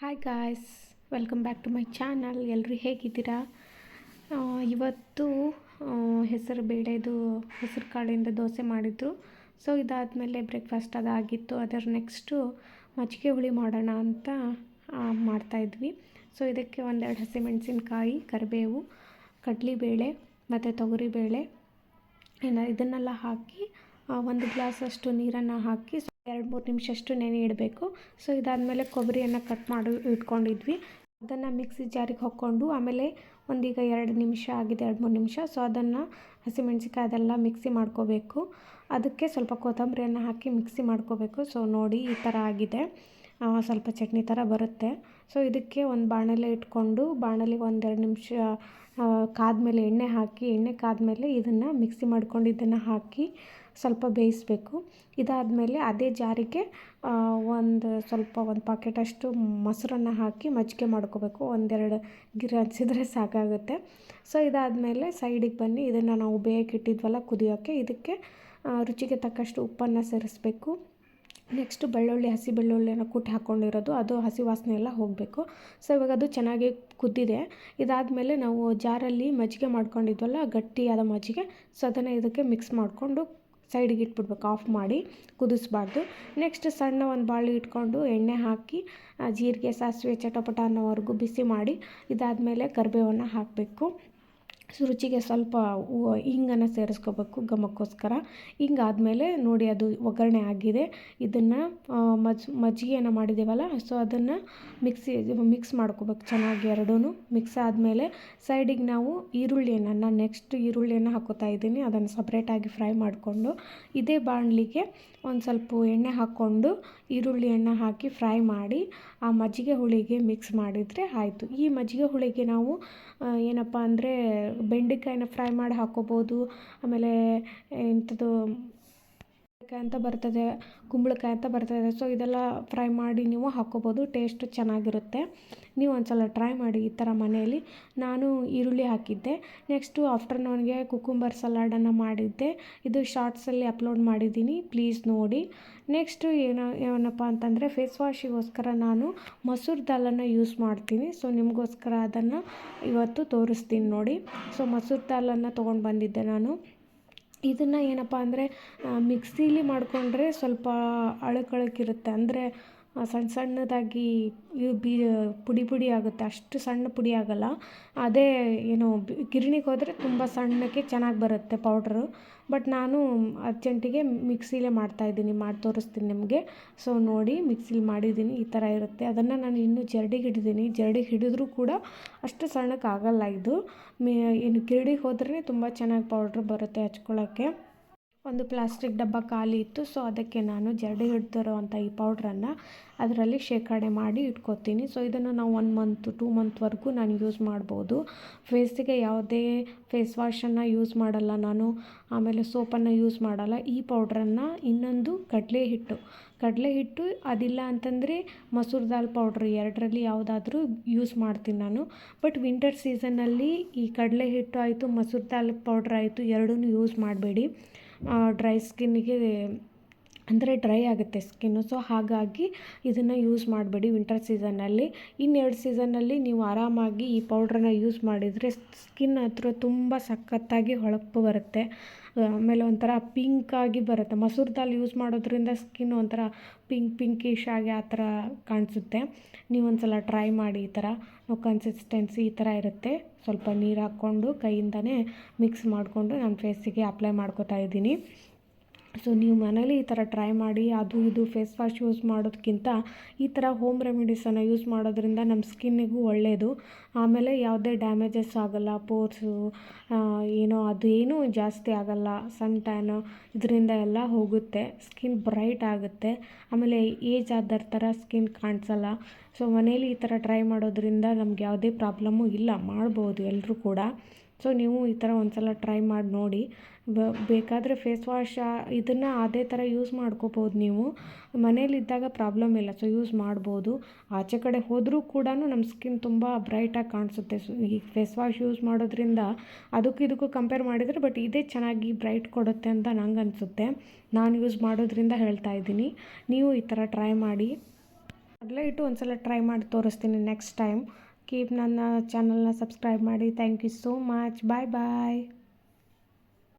Hi guys welcome back to my channel ಎಲ್ಲರೂ ಹೇಗಿದ್ದೀರಾ? ಇವತ್ತು ಹೆಸರು ಬೇಳೆದು ಹೆಸರು ಕಾಳಿಂದ ದೋಸೆ ಮಾಡಿದ್ರು. ಸೊ ಇದಾದಮೇಲೆ ಬ್ರೇಕ್ಫಾಸ್ಟ್ ಅದಾಗಿತ್ತು. ಅದರ ನೆಕ್ಸ್ಟು ಮಜ್ಜಿಗೆ ಹುಳಿ ಮಾಡೋಣ ಅಂತ ಮಾಡ್ತಾಯಿದ್ವಿ ಸೊ ಇದಕ್ಕೆ ಒಂದೆರಡು ಹಸಿಮೆಣಸಿನ್ಕಾಯಿ, ಕರಿಬೇವು, ಕಡಲೆಬೇಳೆ, ಮತ್ತು ತೊಗರಿಬೇಳೆ. ಇದನ್ನೆಲ್ಲ ಹಾಕಿ ಒಂದು ಗ್ಲಾಸಷ್ಟು ನೀರನ್ನು ಹಾಕಿ ಎರಡು ಮೂರು ನಿಮಿಷಷ್ಟು ನೆನೆ ಇಡಬೇಕು. ಸೊ ಇದಾದಮೇಲೆ ಕೊಬ್ಬರಿಯನ್ನು ಕಟ್ ಮಾಡಿ, ಇಟ್ಕೊಂಡಿದ್ವಿ. ಅದನ್ನು ಮಿಕ್ಸಿ ಜಾರಿಗೆ ಹಾಕ್ಕೊಂಡು, ಆಮೇಲೆ ಒಂದೀಗ ಎರಡು ನಿಮಿಷ ಆಗಿದೆ, ಎರಡು ಮೂರು ನಿಮಿಷ. ಸೊ ಅದನ್ನು ಹಸಿಮೆಣ್ಸಿಕಾಯಿ ಅದೆಲ್ಲ ಮಿಕ್ಸಿ ಮಾಡ್ಕೋಬೇಕು. ಅದಕ್ಕೆ ಸ್ವಲ್ಪ ಕೊತ್ತಂಬರಿಯನ್ನು ಹಾಕಿ ಮಿಕ್ಸಿ ಮಾಡ್ಕೋಬೇಕು. ಸೊ ನೋಡಿ ಈ ಥರ ಆಗಿದೆ. ಸ್ವಲ್ಪ ಚಟ್ನಿ ಥರ ಬರುತ್ತೆ. ಸೊ ಇದಕ್ಕೆ ಒಂದು ಬಾಣಲೆ ಇಟ್ಕೊಂಡು ಬಾಣಲಿಗೆ ಒಂದೆರಡು ನಿಮಿಷ ಕಾದ ಮೇಲೆ ಎಣ್ಣೆ ಹಾಕಿ, ಎಣ್ಣೆ ಕಾದ ಮೇಲೆ ಇದನ್ನು ಮಿಕ್ಸಿ ಮಾಡ್ಕೊಂಡಿದ್ದನ್ನು ಹಾಕಿ ಸ್ವಲ್ಪ ಬೇಯಿಸಬೇಕು. ಇದಾದಮೇಲೆ ಅದೇ ಜಾರಿಗೆ ಒಂದು ಸ್ವಲ್ಪ ಒಂದು ಪಾಕೆಟಷ್ಟು ಮೊಸರನ್ನು ಹಾಕಿ ಮಜ್ಜಿಗೆ ಮಾಡ್ಕೋಬೇಕು. ಒಂದೆರಡು ಗಿರ ಹಚ್ಚಿದ್ರೆ ಸಾಕಾಗುತ್ತೆ. ಸೊ ಇದಾದಮೇಲೆ ಸೈಡಿಗೆ ಬನ್ನಿ. ಇದನ್ನು ನಾವು ಬೇಯಕ್ಕೆ ಇಟ್ಟಿದ್ವಲ್ಲ ಕುದಿಯೋಕ್ಕೆ ಇದಕ್ಕೆ ರುಚಿಗೆ ತಕ್ಕಷ್ಟು ಉಪ್ಪನ್ನು ಸೇರಿಸ್ಬೇಕು. ನೆಕ್ಸ್ಟು ಬೆಳ್ಳುಳ್ಳಿ, ಹಸಿ ಬೆಳ್ಳುಳ್ಳಿಯನ್ನು ಕುಟ್ಟಿ ಹಾಕ್ಕೊಂಡಿರೋದು ಅದು ಹಸಿ ವಾಸನೆ ಎಲ್ಲ ಹೋಗಬೇಕು. ಸೊ ಇವಾಗ ಅದು ಚೆನ್ನಾಗಿ ಕುದ್ದಿದೆ. ಇದಾದಮೇಲೆ ನಾವು ಜಾರಲ್ಲಿ ಮಜ್ಜಿಗೆ ಮಾಡ್ಕೊಂಡಿದ್ವಲ್ಲ, ಗಟ್ಟಿಯಾದ ಮಜ್ಜಿಗೆ. ಸೊ ಅದನ್ನು ಇದಕ್ಕೆ ಮಿಕ್ಸ್ ಮಾಡಿಕೊಂಡು ಸೈಡಿಗೆ ಇಟ್ಬಿಡ್ಬೇಕು, ಆಫ್ ಮಾಡಿ ಕುದಿಸ್ಬಾರ್ದು. ನೆಕ್ಸ್ಟ್ ಸಣ್ಣ ಒಂದು ಬಾಳೆ ಇಟ್ಕೊಂಡು ಎಣ್ಣೆ ಹಾಕಿ ಜೀರಿಗೆ, ಸಾಸಿವೆ, ಚಟಪಟ ಅನ್ನೋವರೆಗೂ ಬಿಸಿ ಮಾಡಿ, ಇದಾದಮೇಲೆ ಕರಿಬೇವನ್ನು ಹಾಕಬೇಕು. ರುಚಿಗೆ ಸ್ವಲ್ಪ ಹಿಂಗನ್ನು ಸೇರಿಸ್ಕೋಬೇಕು ಘಮಕ್ಕೋಸ್ಕರ. ಹಿಂಗಾದ್ಮೇಲೆ ನೋಡಿ ಅದು ಒಗ್ಗರಣೆ ಆಗಿದೆ. ಇದನ್ನು ಮಜ್, ಮಜ್ಜಿಗೆಯನ್ನು ಮಾಡಿದ್ದೀವಲ್ಲ ಸೊ ಅದನ್ನು ಮಿಕ್ಸಿ, ಮಿಕ್ಸ್ ಮಾಡ್ಕೋಬೇಕು ಚೆನ್ನಾಗಿ ಎರಡೂ ಮಿಕ್ಸ್ ಆದಮೇಲೆ ಸೈಡಿಗೆ ನಾವು ಈರುಳ್ಳಿಯನ್ನು, ನಾನು ನೆಕ್ಸ್ಟ್ ಈರುಳ್ಳಿಯನ್ನು ಹಾಕೋತಾ ಇದ್ದೀನಿ. ಅದನ್ನು ಸಪ್ರೇಟಾಗಿ ಫ್ರೈ ಮಾಡಿಕೊಂಡು, ಇದೇ ಬಾಣಲಿಗೆ ಒಂದು ಸ್ವಲ್ಪ ಎಣ್ಣೆ ಹಾಕ್ಕೊಂಡು ಈರುಳ್ಳಿಯನ್ನು ಹಾಕಿ ಫ್ರೈ ಮಾಡಿ, ಆ ಮಜ್ಜಿಗೆ ಹುಳಿಗೆ ಮಿಕ್ಸ್ ಮಾಡಿದರೆ ಆಯಿತು. ಈ ಮಜ್ಜಿಗೆ ಹುಳಿಗೆ ನಾವು ಏನಪ್ಪ ಅಂದರೆ ಬೆಂಡೆಕಾಯಿನ ಫ್ರೈ ಮಾಡಿ ಹಾಕ್ಕೊಬೋದು ಆಮೇಲೆ ಎಂಥದ್ದು ಕಾಯಿ ಅಂತ ಬರ್ತದೆ, ಕುಂಬಳಕಾಯಿ ಅಂತ ಬರ್ತದೆ. ಸೊ ಇದೆಲ್ಲ ಫ್ರೈ ಮಾಡಿ ನೀವು ಹಾಕ್ಕೋಬೋದು ಟೇಸ್ಟ್ ಚೆನ್ನಾಗಿರುತ್ತೆ. ನೀವು ಒಂದ್ಸಲ ಟ್ರೈ ಮಾಡಿ ಈ ಥರ ಮನೆಯಲ್ಲಿ. ನಾನು ಈರುಳ್ಳಿ ಹಾಕಿದ್ದೆ. ನೆಕ್ಸ್ಟು ಆಫ್ಟರ್ನೂನ್ಗೆ ಕುಕುಂಬರ್ ಸಲಾಡನ್ನು ಮಾಡಿದ್ದೆ. ಇದು ಶಾರ್ಟ್ಸಲ್ಲಿ ಅಪ್ಲೋಡ್ ಮಾಡಿದ್ದೀನಿ. ಪ್ಲೀಸ್ ನೋಡಿ. ನೆಕ್ಸ್ಟು ಏನೋ, ಏನಪ್ಪ ಅಂತಂದರೆ ಫೇಸ್ ವಾಶಿಗೋಸ್ಕರ ನಾನು ಮಸೂರ್ ದಾಲನ್ನು ಯೂಸ್ ಮಾಡ್ತೀನಿ. ಸೊ ನಿಮಗೋಸ್ಕರ ಅದನ್ನು ಇವತ್ತು ತೋರಿಸ್ತೀನಿ ನೋಡಿ. ಸೊ ಮಸೂರ್ ದಾಲನ್ನು ತೊಗೊಂಡು ಬಂದಿದ್ದೆ ನಾನು. ಇದನ್ನು ಏನಪ್ಪ ಅಂದರೆ ಮಿಕ್ಸಿಲಿ ಮಾಡಿಕೊಂಡ್ರೆ ಸ್ವಲ್ಪ ಅಳಕಳಕಿರುತ್ತೆ. ಅಂದರೆ ಸಣ್ಣ ಸಣ್ಣದಾಗಿ ಇವು ಬಿ ಪುಡಿ ಪುಡಿ ಆಗುತ್ತೆ. ಅಷ್ಟು ಸಣ್ಣ ಪುಡಿ ಆಗೋಲ್ಲ. ಅದೇ ಏನು ಗಿರಣಿಗೆ ಹೋದರೆ ತುಂಬ ಸಣ್ಣಕ್ಕೆ ಚೆನ್ನಾಗಿ ಬರುತ್ತೆ ಪೌಡ್ರು ಬಟ್ ನಾನು ಅರ್ಜೆಂಟಿಗೆ ಮಿಕ್ಸಿಲೇ ಮಾಡ್ತಾಯಿದ್ದೀನಿ ಮಾಡಿ ತೋರಿಸ್ತೀನಿ ನಿಮಗೆ. ಸೊ ನೋಡಿ ಮಿಕ್ಸಿಲಿ ಮಾಡಿದ್ದೀನಿ. ಈ ಥರ ಇರುತ್ತೆ. ಅದನ್ನು ನಾನು ಇನ್ನೂ ಜರಡಿಗೆ ಹಿಡಿದೀನಿ. ಜರಡಿಗೆ ಹಿಡಿದ್ರೂ ಕೂಡ ಅಷ್ಟು ಸಣ್ಣಕ್ಕೆ ಆಗೋಲ್ಲ ಇದು. ಮೇ ಏನು ಗಿರಣಿಗೆ ಹೋದ್ರೇ ತುಂಬ ಚೆನ್ನಾಗಿ ಪೌಡ್ರ್ ಬರುತ್ತೆ ಹಚ್ಕೊಳ್ಳೋಕ್ಕೆ ಒಂದು ಪ್ಲಾಸ್ಟಿಕ್ ಡಬ್ಬ ಖಾಲಿ ಇತ್ತು ಸೊ ಅದಕ್ಕೆ ನಾನು ಜರಡಿ ಹಿಡ್ದಿರೋ ಅಂಥ ಈ ಪೌಡ್ರನ್ನು ಅದರಲ್ಲಿ ಶೇಖರಣೆ ಮಾಡಿ ಇಟ್ಕೋತೀನಿ. ಸೊ ಇದನ್ನು ನಾವು ಒನ್ ಮಂತ್ ಟೂ ಮಂತ್ವರೆಗೂ ನಾನು ಯೂಸ್ ಮಾಡ್ಬೋದು. ಫೇಸಿಗೆ ಯಾವುದೇ ಫೇಸ್ ವಾಶನ್ನು ಯೂಸ್ ಮಾಡಲ್ಲ ನಾನು. ಆಮೇಲೆ ಸೋಪನ್ನು ಯೂಸ್ ಮಾಡಲ್ಲ. ಈ ಪೌಡ್ರನ್ನು ಇನ್ನೊಂದು ಕಡಲೆ ಹಿಟ್ಟು. ಕಡಲೆ ಹಿಟ್ಟು ಅದಿಲ್ಲ ಅಂತಂದರೆ ಮಸೂರ್ ದಾಲ್ ಪೌಡ್ರ್ ಎರಡರಲ್ಲಿ ಯಾವುದಾದ್ರೂ ಯೂಸ್ ಮಾಡ್ತೀನಿ ನಾನು. ಬಟ್ ವಿಂಟರ್ ಸೀಸನ್ನಲ್ಲಿ ಈ ಕಡಲೆ ಹಿಟ್ಟು ಆಯಿತು, ಮಸೂರ್ ದಾಲ್ ಪೌಡ್ರ್ ಆಯಿತು ಎರಡೂ ಯೂಸ್ ಮಾಡಬೇಡಿ. ಡ್ರೈ ಸ್ಕಿನ್ನಿಗೆ ಅಂದರೆ ಡ್ರೈ ಆಗುತ್ತೆ ಸ್ಕಿನ್ನು. ಸೊ ಹಾಗಾಗಿ ಇದನ್ನು ಯೂಸ್ ಮಾಡಬೇಡಿ ವಿಂಟರ್ ಸೀಸನ್ನಲ್ಲಿ ಇನ್ನೆರಡು ಸೀಸನ್ನಲ್ಲಿ ನೀವು ಆರಾಮಾಗಿ ಈ ಪೌಡ್ರನ್ನ ಯೂಸ್ ಮಾಡಿದರೆ ಸ್ಕಿನ್ ಹತ್ರ ತುಂಬ ಸಖತ್ತಾಗಿ ಹೊಳಪು ಬರುತ್ತೆ. ಆಮೇಲೆ ಒಂಥರ ಪಿಂಕ್ ಆಗಿ ಬರುತ್ತೆ. ಮಸೂರ್ ದಾಲ್ ಯೂಸ್ ಮಾಡೋದ್ರಿಂದ ಸ್ಕಿನ್ ಒಂಥರ ಪಿಂಕ್ ಪಿಂಕಿಶ್ ಆಗಿ ಆ ಥರ ಕಾಣಿಸುತ್ತೆ. ನೀವು ಒಂದ್ಸಲ ಟ್ರೈ ಮಾಡಿ ಈ ಥರ. ಕನ್ಸಿಸ್ಟೆನ್ಸಿ ಈ ಥರ ಇರುತ್ತೆ. ಸ್ವಲ್ಪ ನೀರು ಹಾಕ್ಕೊಂಡು ಕೈಯಿಂದನೇ ಮಿಕ್ಸ್ ಮಾಡಿಕೊಂಡು ನನ್ನ ಫೇಸಿಗೆ ಅಪ್ಲೈ ಮಾಡ್ಕೋತಾ ಇದ್ದೀನಿ. ಸೊ ನೀವು ಮನೇಲಿ ಈ ಥರ ಟ್ರೈ ಮಾಡಿ, ಅದು ಇದು ಫೇಸ್ ವಾಶ್ ಯೂಸ್ ಮಾಡೋದಕ್ಕಿಂತ ಈ ಥರ ಹೋಮ್ ರೆಮಿಡೀಸನ್ನು ಯೂಸ್ ಮಾಡೋದ್ರಿಂದ ನಮ್ಮ ಸ್ಕಿನ್ನಿಗೂ ಒಳ್ಳೆಯದು ಆಮೇಲೆ ಯಾವುದೇ ಡ್ಯಾಮೇಜಸ್ ಆಗೋಲ್ಲ ಪೋರ್ಸು ಏನೋ ಅದು ಏನೂ ಜಾಸ್ತಿ ಆಗೋಲ್ಲ ಸನ್ ಟ್ಯಾನು ಇದರಿಂದ ಎಲ್ಲ ಹೋಗುತ್ತೆ ಸ್ಕಿನ್ ಬ್ರೈಟ್ ಆಗುತ್ತೆ. ಆಮೇಲೆ ಏಜ್ ಆದರ ಥರ ಸ್ಕಿನ್ ಕಾಣಿಸಲ್ಲ. ಸೊ ಮನೇಲಿ ಈ ಥರ ಟ್ರೈ ಮಾಡೋದ್ರಿಂದ ನಮ್ಗೆ ಯಾವುದೇ ಪ್ರಾಬ್ಲಮ್ಮು ಇಲ್ಲ, ಮಾಡ್ಬೋದು ಎಲ್ಲರೂ ಕೂಡ. ಸೊ ನೀವು ಈ ಥರ ಒಂದ್ಸಲ ಟ್ರೈ ಮಾಡಿ ನೋಡಿ. ಬೇಕಾದರೆ ಫೇಸ್ ವಾಶ್ ಇದನ್ನು ಅದೇ ಥರ ಯೂಸ್ ಮಾಡ್ಕೋಬೋದು ನೀವು. ಮನೇಲಿದ್ದಾಗ ಪ್ರಾಬ್ಲಮ್ ಇಲ್ಲ. ಸೊ ಯೂಸ್ ಮಾಡ್ಬೋದು. ಆಚೆ ಕಡೆ ಹೋದರೂ ಕೂಡ ನಮ್ಮ ಸ್ಕಿನ್ ತುಂಬ ಬ್ರೈಟಾಗಿ ಕಾಣಿಸುತ್ತೆ. ಸೊ ಈ ಫೇಸ್ ವಾಶ್ ಯೂಸ್ ಮಾಡೋದ್ರಿಂದ ಅದಕ್ಕೂ ಇದಕ್ಕೂ ಕಂಪೇರ್ ಮಾಡಿದರೆ ಬಟ್ ಇದೇ ಚೆನ್ನಾಗಿ ಬ್ರೈಟ್ ಕೊಡುತ್ತೆ ಅಂತ ನಂಗೆ ಅನಿಸುತ್ತೆ. ನಾನು ಯೂಸ್ ಮಾಡೋದ್ರಿಂದ ಹೇಳ್ತಾ ಇದ್ದೀನಿ. ನೀವು ಈ ಥರ ಟ್ರೈ ಮಾಡಿ. ಕಡಲೆ ಇಟ್ಟು ಒಂದ್ಸಲ ಟ್ರೈ ಮಾಡಿ ತೋರಿಸ್ತೀನಿ ನೆಕ್ಸ್ಟ್ ಟೈಮ್ ಕೀಪ್ ನನ್ನ ಚಾನಲ್ನ ಸಬ್ಸ್ಕ್ರೈಬ್ ಮಾಡಿ. Thank you so much bye bye